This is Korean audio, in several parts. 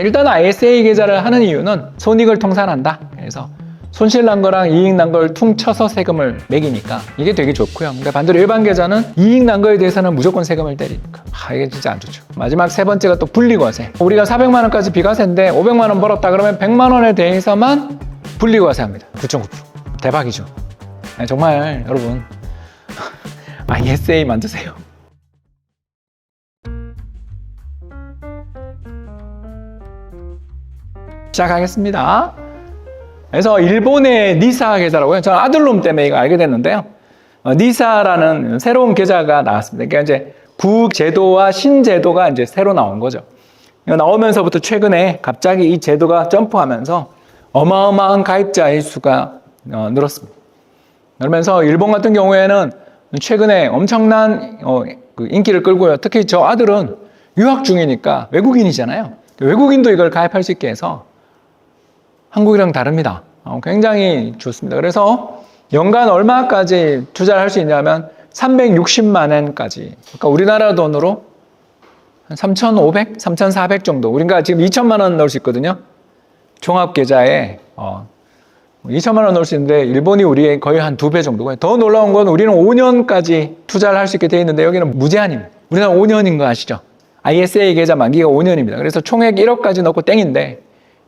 일단 ISA 계좌를 하는 이유는 손익을 통산한다. 그래서 손실 난 거랑 이익 난 걸 퉁쳐서 세금을 매기니까 이게 되게 좋고요. 근데 반대로 일반 계좌는 이익 난 거에 대해서는 무조건 세금을 때리니까 아 이게 진짜 안 좋죠. 마지막 세 번째가 또 분리과세. 우리가 400만 원까지 비과세인데 500만 원 벌었다 그러면 100만 원에 대해서만 분리과세합니다. 9.9% 대박이죠. 네, 정말 여러분 ISA 만드세요. 시작하겠습니다. 그래서 일본의 니사 계좌라고요. 저는 아들놈 때문에 이거 알게 됐는데요. 어, 니사라는 새로운 계좌가 나왔습니다. 그러니까 이제 구제도와 신제도가 이제 새로 나온 거죠. 이거 나오면서부터 최근에 갑자기 이 제도가 점프하면서 어마어마한 가입자의 수가 어, 늘었습니다. 그러면서 일본 같은 경우에는 최근에 엄청난 어, 그 인기를 끌고요. 특히 저 아들은 유학 중이니까 외국인이잖아요. 외국인도 이걸 가입할 수 있게 해서 한국이랑 다릅니다. 어, 굉장히 좋습니다. 그래서 연간 얼마까지 투자를 할 수 있냐면 360만 엔까지. 그러니까 우리나라 돈으로 한 3,500, 3,400 정도. 우리가 지금 2천만 원 넣을 수 있거든요. 종합 계좌에 어, 2천만 원 넣을 수 있는데 일본이 우리의 거의 한 두 배 정도고요. 더 놀라운 건 우리는 5년까지 투자를 할 수 있게 돼 있는데 여기는 무제한입니다. 우리나라 5년인 거 아시죠? ISA 계좌 만기가 5년입니다. 그래서 총액 1억까지 넣고 땡인데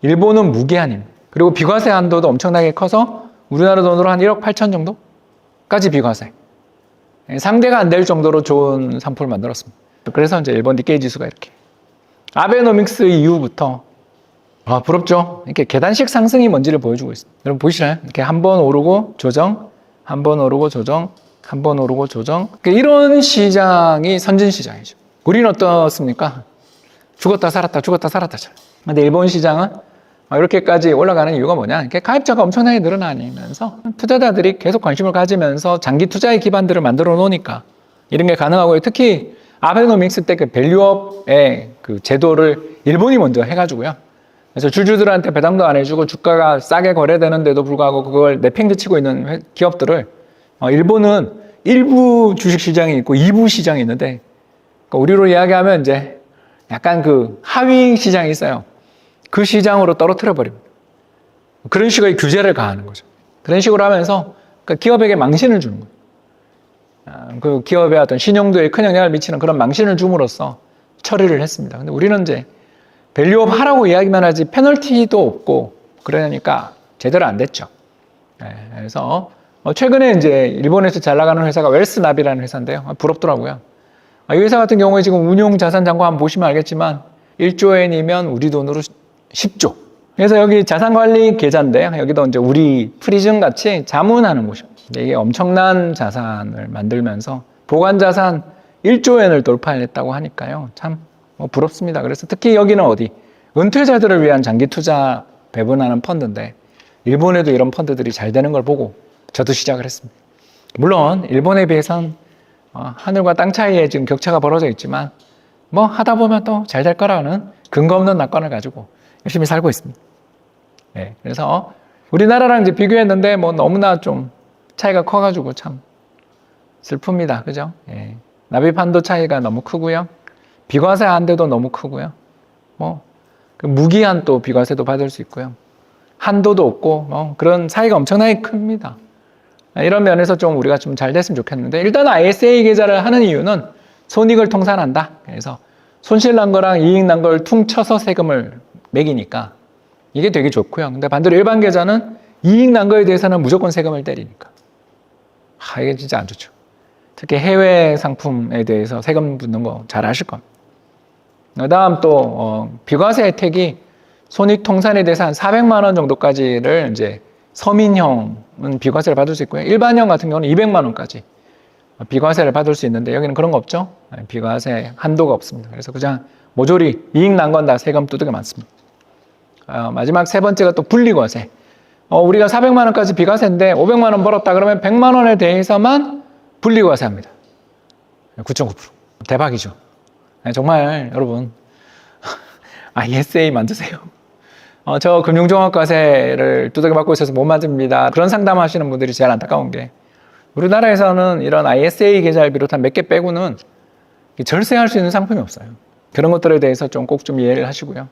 일본은 무제한입니다. 그리고 비과세 한도도 엄청나게 커서 우리나라 돈으로 한 1억 8천 정도까지 비과세. 예, 상대가 안 될 정도로 좋은 상품을 만들었습니다. 그래서 이제 일본 니케이 지수가 이렇게 아베노믹스 이후부터 아 부럽죠. 이렇게 계단식 상승이 뭔지를 보여주고 있습니다. 여러분 보이시나요? 이렇게 한 번 오르고 조정, 한 번 오르고 조정, 한 번 오르고 조정. 그러니까 이런 시장이 선진 시장이죠. 우리는 어떻습니까? 죽었다 살았다 죽었다 살았다. 근데 일본 시장은 이렇게까지 올라가는 이유가 뭐냐? 이렇게 가입자가 엄청나게 늘어나면서 투자자들이 계속 관심을 가지면서 장기 투자의 기반들을 만들어 놓으니까 이런 게 가능하고요. 특히 아베노믹스 때 그 밸류업의 그 제도를 일본이 먼저 해가지고요. 그래서 주주들한테 배당도 안 해주고 주가가 싸게 거래되는데도 불구하고 그걸 내팽개치고 있는 회- 기업들을 어, 일본은 일부 주식 시장이 있고 2부 시장이 있는데 그러니까 우리로 이야기하면 이제 약간 그 하위 시장이 있어요. 그 시장으로 떨어뜨려 버립니다. 그런 식의 규제를 가하는 거죠. 그런 식으로 하면서 그 기업에게 망신을 주는 거예요. 아, 그 기업의 어떤 신용도에 큰 영향을 미치는 그런 망신을 줌으로써 처리를 했습니다. 근데 우리는 이제 밸류업 하라고 이야기만 하지 페널티도 없고 그러니까 제대로 안 됐죠. 네, 그래서 어, 최근에 이제 일본에서 잘 나가는 회사가 웰스나비라는 회사인데요. 아, 부럽더라고요. 아, 이 회사 같은 경우에 지금 운용 자산 잔고 한번 보시면 알겠지만 1조 엔이면 우리 돈으로 10조. 그래서 여기 자산관리 계좌인데요. 여기도 이제 우리 프리즘 같이 자문하는 곳입니다. 이게 엄청난 자산을 만들면서 보관 자산 1조 엔을 돌파했다고 하니까요. 참뭐 부럽습니다. 그래서 특히 여기는 어디? 은퇴자들을 위한 장기 투자 배분하는 펀드인데 일본에도 이런 펀드들이 잘 되는 걸 보고 저도 시작을 했습니다. 물론 일본에 비해선 어, 하늘과 땅 차이에 지금 격차가 벌어져 있지만 뭐 하다 보면 또 잘 될 거라는 근거 없는 낙관을 가지고 열심히 살고 있습니다. 네, 그래서 우리나라랑 이제 비교했는데 뭐 너무나 좀 차이가 커가지고 참 슬픕니다. 그죠? 예. 납입한도 차이가 너무 크고요. 비과세 한도도 너무 크고요. 뭐, 그 무기한 또 비과세도 받을 수 있고요. 한도도 없고, 뭐, 그런 차이가 엄청나게 큽니다. 이런 면에서 좀 우리가 좀 잘 됐으면 좋겠는데, 일단 ISA 계좌를 하는 이유는 손익을 통산한다. 그래서 손실 난 거랑 이익 난 걸 퉁쳐서 세금을 매기니까 이게 되게 좋고요. 근데 반대로 일반 계좌는 이익 난 거에 대해서는 무조건 세금을 때리니까. 아, 이게 진짜 안 좋죠. 특히 해외 상품에 대해서 세금 붙는 거 잘 아실 겁니다. 그 다음 또, 어, 비과세 혜택이 손익 통산에 대해서 한 400만 원 정도까지를 이제 서민형은 비과세를 받을 수 있고요. 일반형 같은 경우는 200만 원까지 비과세를 받을 수 있는데 여기는 그런 거 없죠. 네, 비과세 한도가 없습니다. 그래서 그냥 모조리 이익 난 건 다 세금 두둑이 많습니다. 어, 마지막 세 번째가 또 분리과세. 어, 우리가 400만 원까지 비과세인데 500만 원 벌었다 그러면 100만 원에 대해서만 분리과세합니다. 9.9% 대박이죠. 네, 정말 여러분 ISA 만드세요. 어, 저 금융종합과세를 두들겨 맞고 있어서 못 만듭니다. 그런 상담하시는 분들이 제일 안타까운 게 우리나라에서는 이런 ISA 계좌를 비롯한 몇 개 빼고는 절세할 수 있는 상품이 없어요. 그런 것들에 대해서 좀 꼭좀 이해를 하시고요.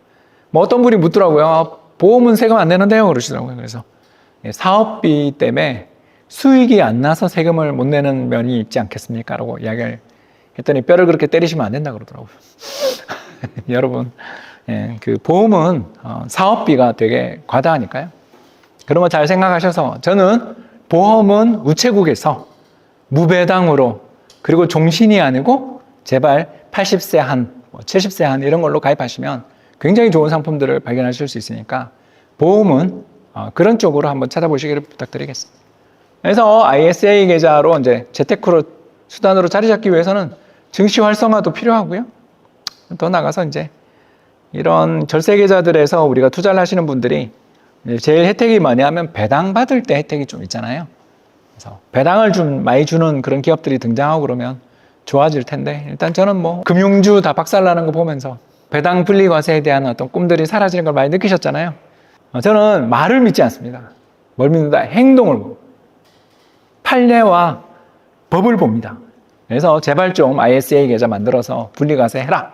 뭐 어떤 분이 묻더라고요. 아, 보험은 세금 안 내는데요. 그러시더라고요. 그래서 예, 사업비 때문에 수익이 안 나서 세금을 못 내는 면이 있지 않겠습니까? 라고 이야기를 했더니 뼈를 그렇게 때리시면 안 된다 그러더라고요. 여러분, 예, 그 보험은 어, 사업비가 되게 과다하니까요. 그런 거 잘 생각하셔서 저는 보험은 우체국에서 무배당으로 그리고 종신이 아니고 제발 80세 한, 뭐 70세 한 이런 걸로 가입하시면 굉장히 좋은 상품들을 발견하실 수 있으니까 보험은 어, 그런 쪽으로 한번 찾아보시기를 부탁드리겠습니다. 그래서 ISA 계좌로 이제 재테크로 수단으로 자리 잡기 위해서는 증시 활성화도 필요하고요. 더 나가서 이제 이런 절세 계좌들에서 우리가 투자를 하시는 분들이 제일 혜택이 뭐냐면 배당 받을 때 혜택이 좀 있잖아요. 그래서 배당을 좀 많이 주는 그런 기업들이 등장하고 그러면 좋아질 텐데 일단 저는 뭐 금융주 다 박살나는 거 보면서 배당 분리 과세에 대한 어떤 꿈들이 사라지는 걸 많이 느끼셨잖아요. 어, 저는 말을 믿지 않습니다. 뭘 믿는다? 행동을 봅니다. 판례와 법을 봅니다. 그래서 제발 좀 ISA 계좌 만들어서 분리과세 해라.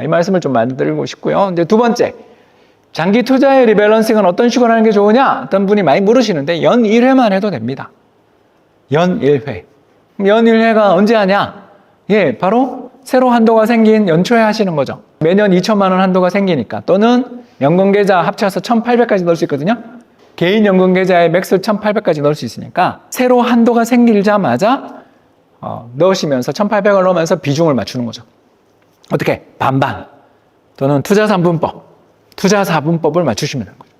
이 말씀을 좀 만들고 싶고요. 이제 두 번째, 장기 투자의 리밸런싱은 어떤 식으로 하는 게 좋으냐? 어떤 분이 많이 물으시는데 연 1회만 해도 됩니다. 연 1회. 연 1회가 언제 하냐? 예, 바로 새로 한도가 생긴 연초에 하시는 거죠. 매년 2천만 원 한도가 생기니까 또는 연금 계좌 합쳐서 1,800까지 넣을 수 있거든요. 개인 연금 계좌에 맥스 1,800까지 넣을 수 있으니까 새로 한도가 생기자마자 어, 넣으시면서 1,800을 넣으면서 비중을 맞추는 거죠. 어떻게? 반반 또는 투자 3분법, 투자 4분법을 맞추시면 되는 거죠.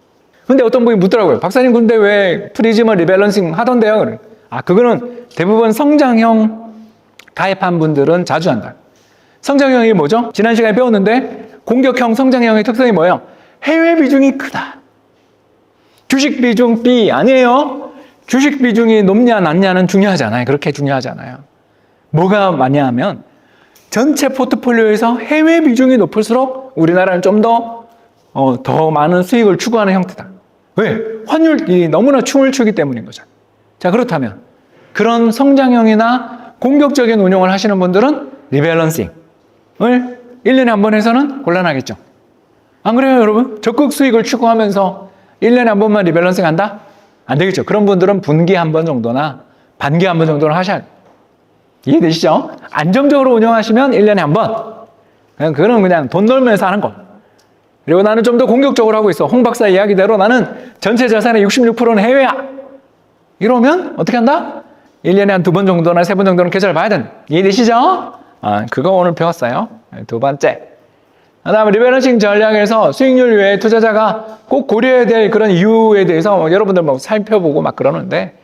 근데 어떤 분이 묻더라고요. 박사님 근데 왜 프리즘을 리밸런싱 하던데요? 아 그거는 대부분 성장형 가입한 분들은 자주 한다. 성장형이 뭐죠? 지난 시간에 배웠는데 공격형 성장형의 특성이 뭐예요? 해외 비중이 크다. 주식 비중 B 아니에요. 주식 비중이 높냐 낮냐는 중요하잖아요. 그렇게 중요하잖아요. 뭐가 많냐 전체 포트폴리오에서 해외 비중이 높을수록 우리나라는 좀 더, 어, 더 많은 수익을 추구하는 형태다. 왜? 환율이 너무나 춤을 추기 때문인 거죠. 자, 그렇다면 그런 성장형이나 공격적인 운용을 하시는 분들은 리밸런싱을 1년에 한 번 해서는 곤란하겠죠. 안 그래요, 여러분? 적극 수익을 추구하면서 1년에 한 번만 리밸런싱 한다? 안 되겠죠. 그런 분들은 분기 한 번 정도나 반기 한 번 정도는 하셔야 돼요. 이해되시죠? 안정적으로 운영하시면 1년에 한 번. 그냥 그거는 그냥 돈 놀면서 하는 거. 그리고 나는 좀 더 공격적으로 하고 있어. 홍 박사 이야기대로 나는 전체 자산의 66%는 해외야. 이러면 어떻게 한다? 1년에 한 두 번 정도나 세 번 정도는 계좌를 봐야 된다. 이해되시죠? 아, 그거 오늘 배웠어요. 두 번째. 그 다음에 리밸런싱 전략에서 수익률 외에 투자자가 꼭 고려해야 될 그런 이유에 대해서 여러분들 뭐 살펴보고 막 그러는데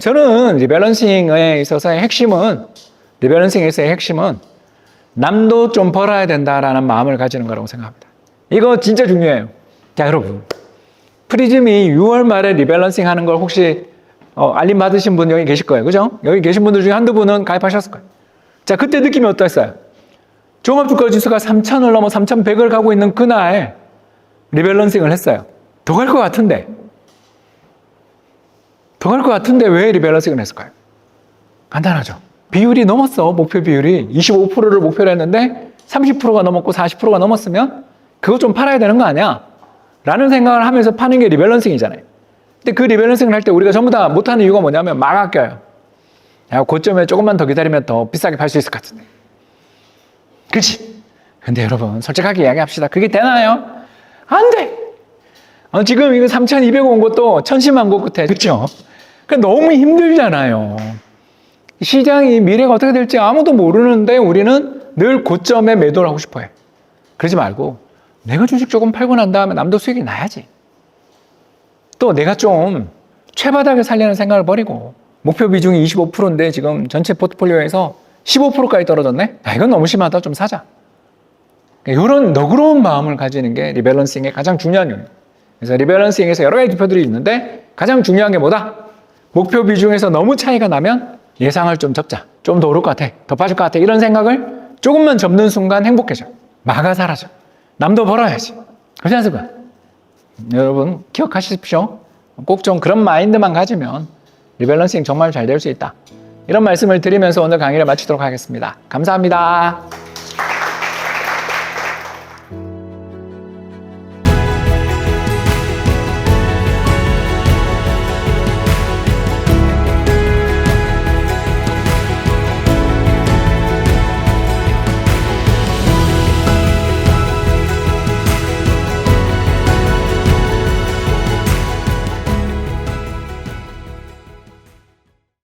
저는 리밸런싱에 있어서의 핵심은 리밸런싱에서의 핵심은 남도 좀 벌어야 된다라는 마음을 가지는 거라고 생각합니다. 이거 진짜 중요해요. 자, 여러분. 프리즘이 6월 말에 리밸런싱 하는 걸 혹시 어, 알림 받으신 분 여기 계실 거예요. 그죠? 여기 계신 분들 중에 한두 분은 가입하셨을 거예요. 자, 그때 느낌이 어떠했어요? 종합주가 지수가 3,000을 넘어 3,100을 가고 있는 그날 리밸런싱을 했어요. 더 갈 것 같은데. 더 갈 것 같은데 왜 리밸런싱을 했을까요? 간단하죠. 비율이 넘었어. 목표 비율이 25%를 목표로 했는데 30%가 넘었고 40%가 넘었으면 그거 좀 팔아야 되는 거 아니야? 라는 생각을 하면서 파는 게 리밸런싱이잖아요. 근데 그 리밸런싱을 할 때 우리가 전부 다 못하는 이유가 뭐냐면 막 아껴요. 야, 고점에 조금만 더 기다리면 더 비싸게 팔 수 있을 것 같은데. 그렇지? 근데 여러분 솔직하게 이야기합시다. 그게 되나요? 안 돼. 어, 지금 이거 3,200 온 것도 것 끝에 그렇죠? 그 너무 힘들잖아요. 시장이 미래가 어떻게 될지 아무도 모르는데 우리는 늘 고점에 매도를 하고 싶어 해. 그러지 말고 내가 주식 조금 팔고 난 다음에 남도 수익이 나야지. 또 내가 좀 최바닥에 살려는 생각을 버리고 목표 비중이 25%인데 지금 전체 포트폴리오에서 15%까지 떨어졌네? 야, 이건 너무 심하다. 좀 사자. 이런 그러니까 너그러운 마음을 가지는 게 리밸런싱의 가장 중요한 요인. 그래서 리밸런싱에서 여러 가지 기표들이 있는데 가장 중요한 게 뭐다? 목표 비중에서 너무 차이가 나면 예상을 좀 접자. 좀 더 오를 것 같아. 더 빠질 것 같아. 이런 생각을 조금만 접는 순간 행복해져. 마가 사라져. 남도 벌어야지. 그렇지 않습니까? 여러분 기억하십시오. 꼭 좀 그런 마인드만 가지면 리밸런싱 정말 잘 될 수 있다. 이런 말씀을 드리면서 오늘 강의를 마치도록 하겠습니다. 감사합니다.